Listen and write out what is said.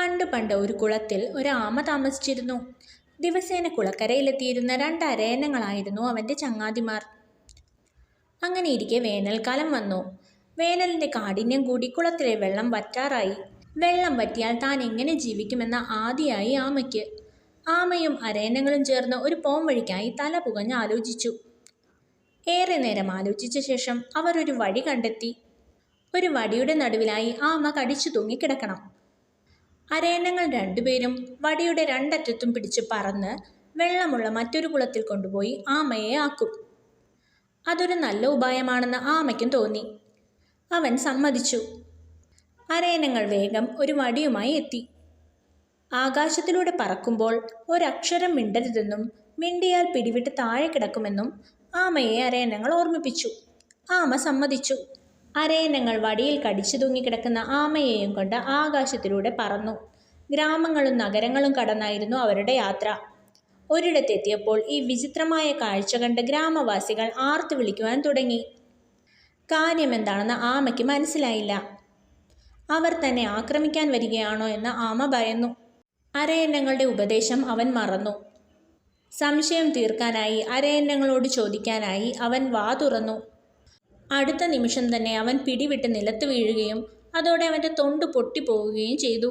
പണ്ട് പണ്ട് ഒരു കുളത്തിൽ ഒരു ആമ താമസിച്ചിരുന്നു. ദിവസേന കുളക്കരയിലെത്തിയിരുന്ന രണ്ട് അരയനങ്ങളായിരുന്നു അവന്റെ ചങ്ങാതിമാർ. അങ്ങനെ ഇരിക്കെ വേനൽക്കാലം വന്നു. വേനലിന്റെ കാഠിന്യം കൂടി കുളത്തിലെ വെള്ളം വറ്റാറായി. വെള്ളം വറ്റിയാൽ താൻ എങ്ങനെ ജീവിക്കുമെന്ന ആദിയായി ആമയ്ക്ക്. ആമയും അരയനങ്ങളും ചേർന്ന് ഒരു പോം വഴിക്കായി തല പുകഞ്ഞ് ആലോചിച്ചു. ഏറെ നേരം ആലോചിച്ച ശേഷം അവർ ഒരു വഴി കണ്ടെത്തി. ഒരു വടിയുടെ നടുവിലായി ആമ കടിച്ചു തൂങ്ങിക്കിടക്കണം. അരയന്നങ്ങൾ രണ്ടുപേരും വടിയുടെ രണ്ടറ്റത്തും പിടിച്ച് പറന്ന് വെള്ളമുള്ള മറ്റൊരു കുളത്തിൽ കൊണ്ടുപോയി ആമയെ ആക്കും. അതൊരു നല്ല ഉപായമാണെന്ന് ആമയ്ക്കും തോന്നി. അവൻ സമ്മതിച്ചു. അരയനങ്ങൾ വേഗം ഒരു വടിയുമായി എത്തി. ആകാശത്തിലൂടെ പറക്കുമ്പോൾ ഒരക്ഷരം മിണ്ടരുതെന്നും മിണ്ടിയാൽ പിടിവിട്ട് താഴെ കിടക്കുമെന്നും ആമയെ അരയനങ്ങൾ ഓർമ്മിപ്പിച്ചു. ആമ സമ്മതിച്ചു. അരയന്നങ്ങൾ വടിയിൽ കടിച്ചു തൂങ്ങിക്കിടക്കുന്ന ആമയെയും കൊണ്ട് ആകാശത്തിലൂടെ പറന്നു. ഗ്രാമങ്ങളും നഗരങ്ങളും കടന്നായിരുന്നു അവരുടെ യാത്ര. ഒരിടത്തെത്തിയപ്പോൾ ഈ വിചിത്രമായ കാഴ്ച കണ്ട് ഗ്രാമവാസികൾ ആർത്തു വിളിക്കുവാൻ തുടങ്ങി. കാര്യമെന്താണെന്ന് ആമയ്ക്ക് മനസ്സിലായില്ല. അവർ തന്നെ ആക്രമിക്കാൻ വരികയാണോ എന്ന് ആമ ഭയന്നു. അരയന്നങ്ങളുടെ ഉപദേശം അവൻ മറന്നു. സംശയം തീർക്കാനായി അരയന്നങ്ങളോട് ചോദിക്കാനായി അവൻ വാ തുറന്നു. അടുത്ത നിമിഷം തന്നെ അവൻ പിടിവിട്ട് നിലത്ത് വീഴുകയും അതോടെ അവന്റെ തൊണ്ട് പൊട്ടിപ്പോവുകയും ചെയ്തു.